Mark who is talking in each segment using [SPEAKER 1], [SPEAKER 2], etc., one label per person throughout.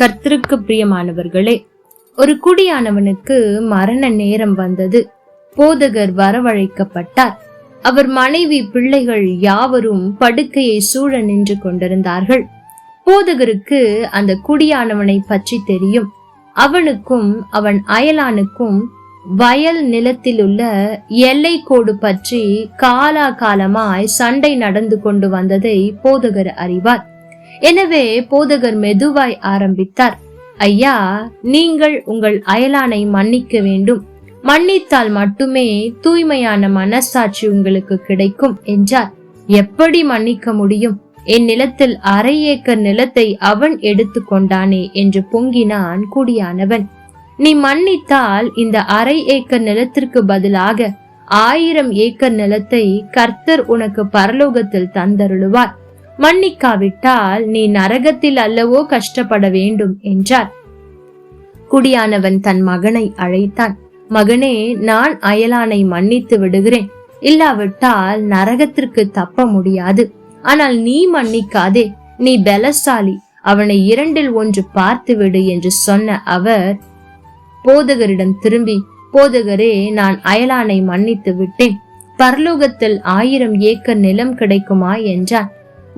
[SPEAKER 1] கர்த்தருக்கு பிரியமானவர்களே ஒரு குடியானவனுக்கு மரண நேரம் வந்தது. போதகர் வரவழைக்கப்பட்டார். அவர் மனைவி பிள்ளைகள் யாவரும் படுக்கையை சூழ நின்று கொண்டிருந்தார்கள். போதகருக்கு அந்த குடியானவனை பற்றி தெரியும். அவனுக்கும் அவன் அயலானுக்கும் வயல் நிலத்தில் உள்ள எல்லை கோடு பற்றி காலா காலமாய் சண்டை நடந்து கொண்டு வந்ததை போதகர் அறிவார். எனவே போதகர் மெதுவாய் ஆரம்பித்தார். ஐயா நீங்கள் உங்கள் அயலானை மன்னிக்க வேண்டும். மன்னித்தால் மட்டுமே தூய்மையான மனசாட்சி உங்களுக்கு கிடைக்கும் என்றார். எப்படி மன்னிக்க முடியும்? என் நிலத்தில் அரை ஏக்கர் நிலத்தை அவன் எடுத்து கொண்டானே என்று பொங்கினான் குடியானவன். நீ மன்னித்தால் இந்த அரை ஏக்கர் நிலத்திற்கு பதிலாக ஆயிரம் ஏக்கர் நிலத்தை கர்த்தர் உனக்கு பரலோகத்தில் தந்தருளுவார். மன்னிக்காவிட்டால் நீ நரகத்தில் அல்லவோ கஷ்டப்பட வேண்டும் என்றார். குடியானவன் தன் மகனை அழைத்தான். மகனே நான் அயலானை மன்னித்து விடுகிறேன். இல்லாவிட்டால் நரகத்திற்கு தப்ப முடியாது. ஆனால் நீ மன்னிக்காதே. நீ பலசாலி. அவனை இரண்டில் ஒன்று பார்த்து விடு என்று சொன்ன அவர் போதகரிடம் திரும்பி போதகரே நான் அயலானை மன்னித்து விட்டேன். பரலோகத்தில் ஆயிரம் ஏக்கர் நிலம் கிடைக்குமா? என்றான்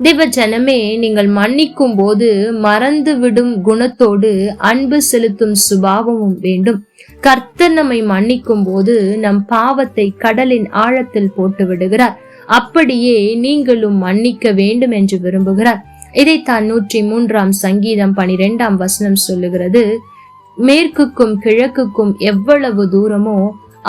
[SPEAKER 1] தேவ ஜனமே நீங்கள் மன்னிக்கும் போது மறந்து விடும் குணத்தோடு அன்பு செலுத்தும் சுபாவமும் வேண்டும். கர்த்தர் நம்மை மன்னிக்கும் போது நம் பாவத்தை கடலின் ஆழத்தில் போட்டு விடுகிறார். அப்படியே நீங்களும் மன்னிக்க வேண்டும் என்று விரும்புகிறார். இதைத்தான் நூற்றி மூன்றாம் சங்கீதம் பனிரெண்டாம் வசனம் சொல்லுகிறது. மேற்குக்கும் கிழக்குக்கும் எவ்வளவு தூரமோ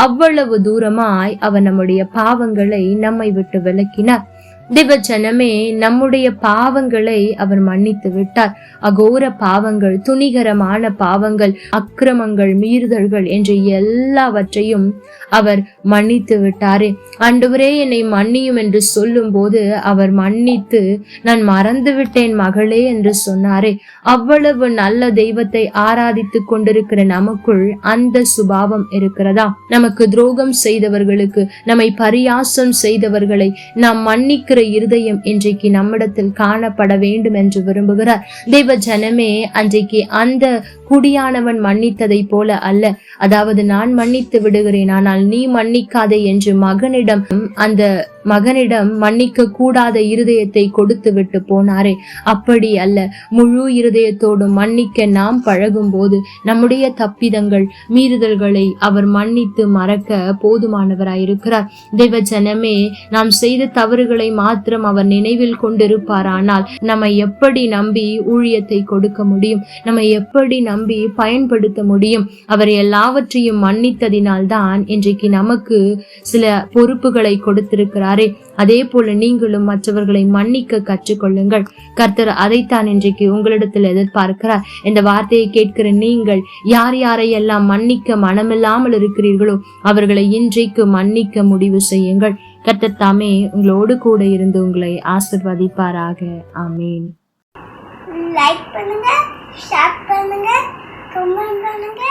[SPEAKER 1] அவ்வளவு தூரமாய் அவர் நம்முடைய பாவங்களை நம்மை விட்டு விலக்கினார். தேவ ஜனமே நம்முடைய பாவங்களை அவர் மன்னித்து விட்டார். அகோர பாவங்கள் துணிகரமான பாவங்கள் அக்கிரமங்கள் மீறுதல்கள் என்ற எல்லாவற்றையும் அவர் மன்னித்து விட்டாரே. ஆண்டவரே என்னை மன்னியும் என்று சொல்லும் போது அவர் மன்னித்து நான் மறந்து விட்டேன் மகளே என்று சொன்னாரே. அவ்வளவு நல்ல தெய்வத்தை ஆராதித்துக் கொண்டிருக்கிற நமக்குள் அந்த சுபாவம் இருக்கிறதா? நமக்கு துரோகம் செய்தவர்களுக்கு நம்மை பரியாசம் செய்தவர்களை நாம் மன்னிக்கிற இருதயம் இன்றைக்கு நம்மிடத்தில் காணப்பட வேண்டும் என்று விரும்புகிறார். தேவ ஜனமே அன்றைக்கு அந்த குடியானவன் மன்னித்ததை போல அல்ல. அதாவது நான் மன்னித்து விடுகிறேன் ஆனால் நீ மன்னிக்காதே என்று மகனிடம் அந்த மகனிடம் மன்னிக்க கூடாத இருதயத்தை கொடுத்து விட்டு போனாரே. அப்படி அல்ல. முழு இருதயத்தோடு மன்னிக்க நாம் பழகும் போது நம்முடைய தப்பிதங்கள் மீறுதல்களை அவர் மன்னித்து மறக்க போதுமானவராயிருக்கிறார். தெய்வ ஜனமே நாம் செய்த தவறுகளை மாத்திரம் அவர் நினைவில் கொண்டிருப்பாரானால் நம்மை எப்படி நம்பி ஊழியத்தை கொடுக்க முடியும்? நம்மை எப்படி நம்பி பயன்படுத்த முடியும்? அவர் எல்லாவற்றையும் மன்னித்ததினால்தான் இன்றைக்கு நமக்கு சில பொறுப்புகளை கொடுத்திருக்கிறார். அதே போல நீங்களும் மற்றவர்களை மன்னிக்க கற்றுக்கொள்ளுங்கள். கர்த்தர் அதைத்தான் இன்றைக்கு உங்களிடத்தில் எதிர்பார்க்கிறார். இந்த வார்த்தையை கேட்கிற நீங்கள் யார் யாரையெல்லாம் மன்னிக்க மனமில்லாமல் இருக்கிறீர்களோ அவர்களை இன்றைக்கு மன்னிக்க முடிவு செய்யுங்கள். கர்த்தர் தாமே உங்களோடு கூட இருந்து உங்களை ஆசிர்வதிப்பாராக. ஆமீன்.
[SPEAKER 2] லைக் பண்ணுங்க ஷேர் பண்ணுங்க கமெண்ட் பண்ணுங்க.